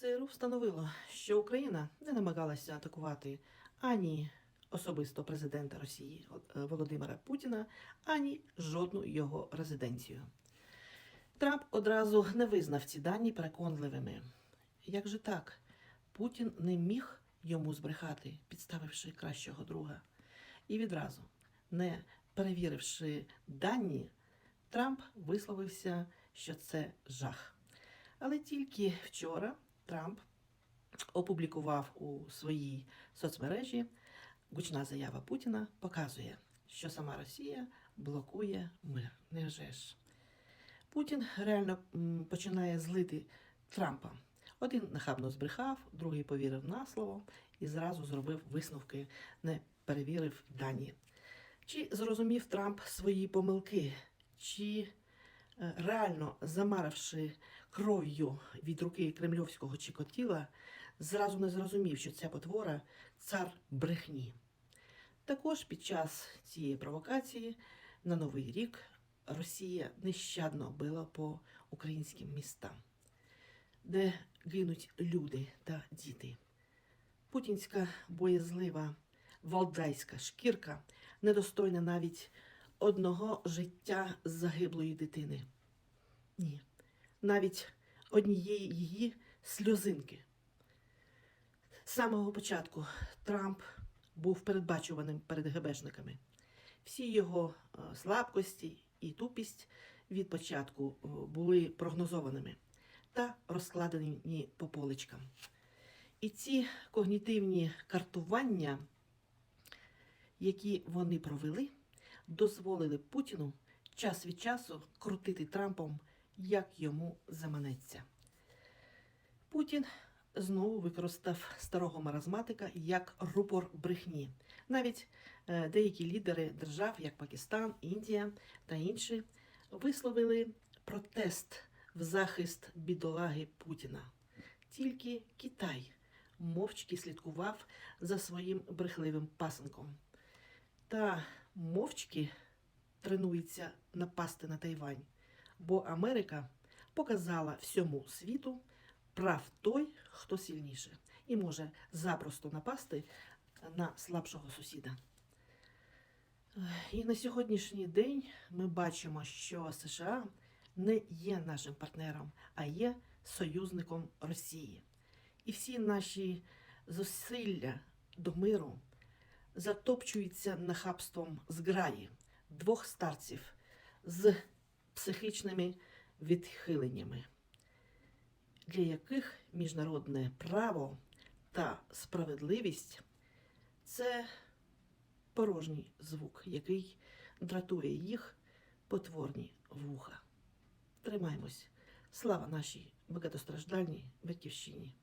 ЦРУ встановило, що Україна не намагалася атакувати ані особисто президента Росії е, Володимира Путіна, ані жодну його резиденцію. Трамп одразу не визнав ці дані переконливими. Як же так? Путін не міг йому збрехати, підставивши кращого друга. І відразу, не перевіривши дані, Трамп висловився, що це жах. Але тільки вчора Трамп опублікував у своїй соцмережі гучна заява Путіна показує, що сама Росія блокує мир. Невже ж? Путін реально починає злити Трампа. Один нахабно збрехав, другий повірив на слово і зразу зробив висновки, не перевірив дані. Чи зрозумів Трамп свої помилки, чи реально замаривши кров'ю від руки кремльовського Чикотіла, зразу не зрозумів, що ця потвора цар брехні. Також під час цієї провокації на Новий рік Росія нещадно била по українським містам, де гинуть люди та діти. Путінська боязлива валдайська шкірка недостойна навіть одного життя загиблої дитини. Ні, навіть однієї її сльозинки. З самого початку Трамп був передбачуваним перед ГБшниками. Всі його е, слабкості і тупість від початку е, були прогнозованими та розкладені по поличкам. І ці когнітивні картування, які вони провели, дозволили Путіну час від часу крутити Трампом, як йому заманеться. Путін знову використав старого маразматика як рупор брехні. Навіть е, деякі лідери держав, як Пакистан, Індія та інші, висловили протест в захист бідолаги Путіна. Тільки Китай мовчки слідкував за своїм брехливим пасенком та мовчки тренується напасти на Тайвань, бо Америка показала всьому світу прав той, хто сильніше, і може запросто напасти на слабшого сусіда. І на сьогоднішній день ми бачимо, що США не є нашим партнером, а є союзником Росії. І всі наші зусилля до миру затопчуються нахабством зграї двох старців з психічними відхиленнями, для яких міжнародне право та справедливість це порожній звук, який дратує їх потворні вуха. Тримаймось. Слава нашій багатостраждальній батьківщині!